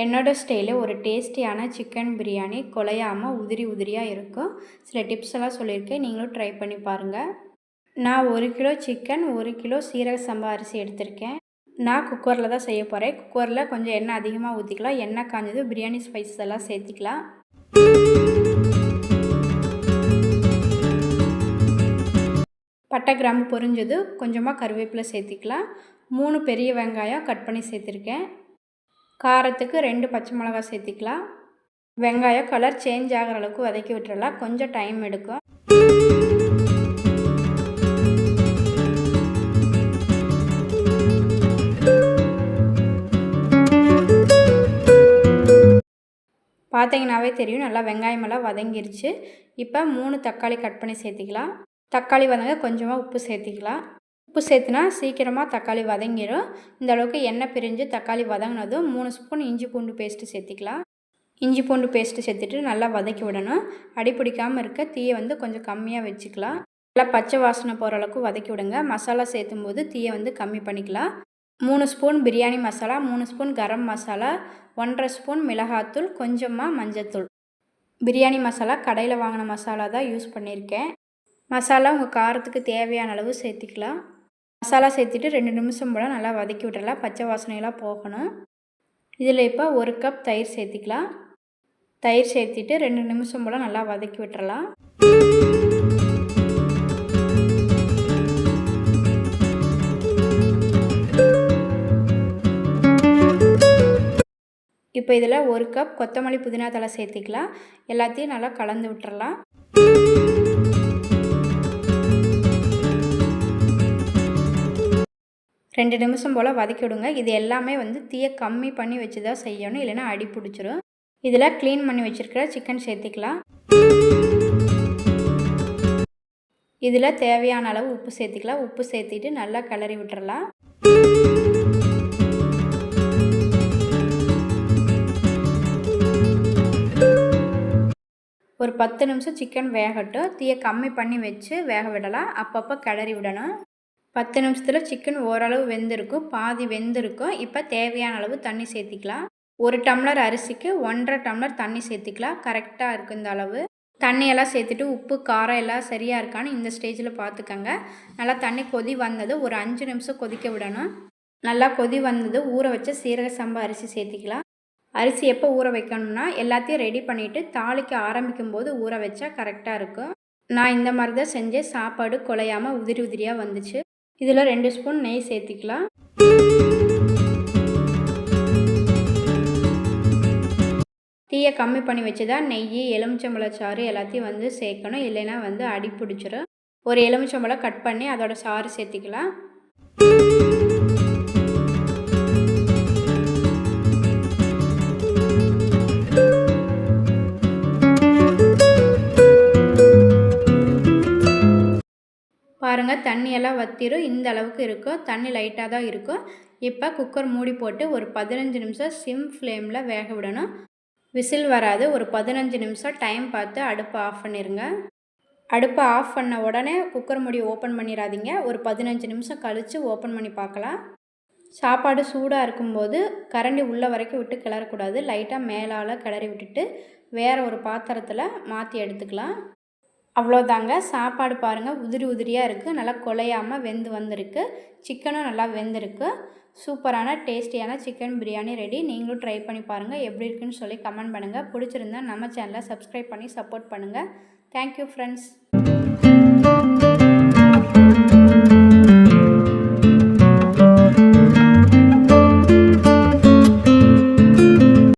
என்னோடய ஸ்டைலில் ஒரு டேஸ்டியான சிக்கன் பிரியாணி குலையாமல் உதிரி உதிரியாக இருக்கும். சில டிப்ஸ் எல்லாம் சொல்லியிருக்கேன். நீங்களும் ட்ரை பண்ணி பாருங்கள் நான் ஒரு கிலோ சிக்கன் ஒரு கிலோ சீரக சம்பா அரிசி எடுத்திருக்கேன். நான் குக்கரில் தான் செய்ய போகிறேன் குக்கரில் கொஞ்சம் எண்ணெய் அதிகமாக ஊற்றிக்கலாம் எண்ணெய் காஞ்சது பிரியாணி ஸ்பைசஸ் எல்லாம் சேர்த்திக்கலாம். பட்டை கிராம்பு பொரிஞ்சது கொஞ்சமாக கருவேப்பிலை சேர்த்திக்கலாம். மூணு பெரிய வெங்காயம் கட் பண்ணி சேர்த்துருக்கேன். காரத்துக்கு ரெண்டு பச்சை மிளகாய் சேர்த்திக்கலாம். வெங்காயம் கலர் சேஞ்ச் ஆகிற அளவுக்கு வதக்கி விட்டுறலாம். கொஞ்சம் டைம் எடுக்கும். பார்த்தீங்கன்னாவே தெரியும். நல்லா வெங்காயமெல்லாம் வதங்கிருச்சு. இப்போ மூணு தக்காளி கட் பண்ணி சேர்த்திக்கலாம். தக்காளி வதங்க கொஞ்சமாக உப்பு சேர்த்திக்கலாம். உப்பு சேர்த்துனா சீக்கிரமாக தக்காளி வதங்கிடும் இந்த அளவுக்கு எண்ணெய் பிரிஞ்சு தக்காளி வதங்கினதும் மூணு ஸ்பூன் இஞ்சி பூண்டு பேஸ்ட்டு சேர்த்திக்கலாம். இஞ்சி பூண்டு பேஸ்ட்டு சேர்த்துட்டு நல்லா வதக்கி விடணும். அடி பிடிக்காமல் இருக்க தீயை வந்து கொஞ்சம் கம்மியாக வச்சுக்கலாம். நல்லா பச்சை வாசனை போகிற அளவுக்கு வதக்கி விடுங்க. மசாலா சேர்த்தும் போது தீயை வந்து கம்மி பண்ணிக்கலாம். மூணு ஸ்பூன் பிரியாணி மசாலா மூணு ஸ்பூன் கரம் மசாலா ஒன்றரை ஸ்பூன் மிளகாத்தூள் கொஞ்சமாக மஞ்சத்தூள். பிரியாணி மசாலா கடையில் வாங்கின மசாலா தான் யூஸ் பண்ணியிருக்கேன். மசாலா உங்கள் காரத்துக்கு தேவையான அளவு சேர்த்திக்கலாம். மசாலா சேர்த்துட்டு ரெண்டு நிமிஷம் போல் நல்லா வதக்கி விட்டுறலாம். பச்சை வாசனையெல்லாம் போகணும். இதில் இப்போ ஒரு கப் தயிர் சேர்த்திக்கலாம். தயிர் சேர்த்திட்டு ரெண்டு நிமிஷம் போல் நல்லா வதக்கி விட்டுறலாம். இப்போ இதில் ஒரு கப் கொத்தமல்லி புதினா தலை சேர்த்திக்கலாம். எல்லாத்தையும் நல்லா கலந்து விட்டுறலாம். ரெண்டு நிமிஷம் போல் வதக்கி விடுங்க. இது எல்லாமே வந்து தீயை கம்மி பண்ணி வச்சு தான் செய்யணும். இல்லைன்னா அடி பிடிச்சிரும். இதில் க்ளீன் பண்ணி வச்சுருக்கிற சிக்கன் சேர்த்துக்கலாம். இதில் தேவையான அளவு உப்பு சேர்த்திக்கலாம். உப்பு சேர்த்திட்டு நல்லா கிளறி விட்டுறலாம். ஒரு பத்து நிமிஷம் சிக்கன் வேகட்டும். தீயை கம்மி பண்ணி வச்சு வேக விடலாம். அப்பப்போ கிளறி விடணும். பத்து நிமிஷத்தில் சிக்கன் ஓரளவு வெந்திருக்கும் பாதி வெந்திருக்கும். இப்போ தேவையான அளவு தண்ணி சேர்த்திக்கலாம். ஒரு டம்ளர் அரிசிக்கு ஒன்றரை டம்ளர் தண்ணி சேர்த்திக்கலாம். கரெக்டாக இருக்கும் இந்த அளவு. தண்ணியெல்லாம் சேர்த்துட்டு உப்பு காரம் எல்லாம் சரியாக இருக்கான்னு இந்த ஸ்டேஜில் பார்த்துக்கங்க நல்லா தண்ணி கொதி வந்தது ஒரு அஞ்சு நிமிஷம் கொதிக்க விடணும். நல்லா கொதி வந்தது ஊற வச்ச சீரக சம்பா அரிசி சேர்த்திக்கலாம். அரிசி எப்போ ஊற வைக்கணும்னா எல்லாத்தையும் ரெடி பண்ணிவிட்டு தாளிக்க ஆரம்பிக்கும் போது ஊற வச்சா கரெக்டாக இருக்கும். நான் இந்த மாதிரி தான் செஞ்சேன். சாப்பாடு குலையாமல் உதிரி உதிரியாக வந்துச்சு. இதில் ரெண்டு ஸ்பூன் நெய் சேர்த்திக்கலாம். தீயை கம்மி பண்ணி வச்சு தான் நெய் எலுமிச்சம்பழச்சாறு எல்லாத்தையும் வந்து சேர்க்கணும். இல்லைன்னா வந்து அடி பிடிச்சிரும். ஒரு எலுமிச்சம்பழம் கட் பண்ணி அதோட சாறு சேர்த்திக்கலாம். பாருங்கள் தண்ணியெல்லாம் வத்திரும். இந்த அளவுக்கு இருக்கும். தண்ணி லைட்டாக தான் இருக்கும். இப்போ குக்கர் மூடி போட்டு ஒரு பதினஞ்சு நிமிஷம் சிம் ஃப்ளேமில் வேக விடணும். விசில் வராது. ஒரு பதினஞ்சு நிமிஷம் டைம் பார்த்து அடுப்பை ஆஃப் பண்ணிடுங்க அடுப்பை ஆஃப் பண்ண உடனே குக்கர் மூடி ஓப்பன் பண்ணிடாதீங்க. ஒரு பதினஞ்சு நிமிஷம் கழித்து ஓப்பன் பண்ணி பார்க்கலாம். சாப்பாடு சூடாக இருக்கும்போது கரண்டி உள்ளே வரைக்கும் விட்டு கிளறக்கூடாது. லைட்டாக மேலால் கிளறி விட்டுட்டு வேறு ஒரு பாத்திரத்தில் மாற்றி எடுத்துக்கலாம். அவ்வளோதாங்க. சாப்பாடு பாருங்கள் உதிரி உதிரியாக இருக்குது நல்லா குலையாமல் வெந்து வந்திருக்கு. சிக்கனும் நல்லா வெந்திருக்கு. சூப்பரான டேஸ்டியான சிக்கன் பிரியாணி ரெடி நீங்களும் ட்ரை பண்ணி பாருங்கள் எப்படி இருக்குன்னு சொல்லி கமெண்ட் பண்ணுங்கள் பிடிச்சிருந்தா நம்ம சேனலை சப்ஸ்கிரைப் பண்ணி சப்போர்ட் பண்ணுங்கள் தேங்க்யூ ஃப்ரெண்ட்ஸ்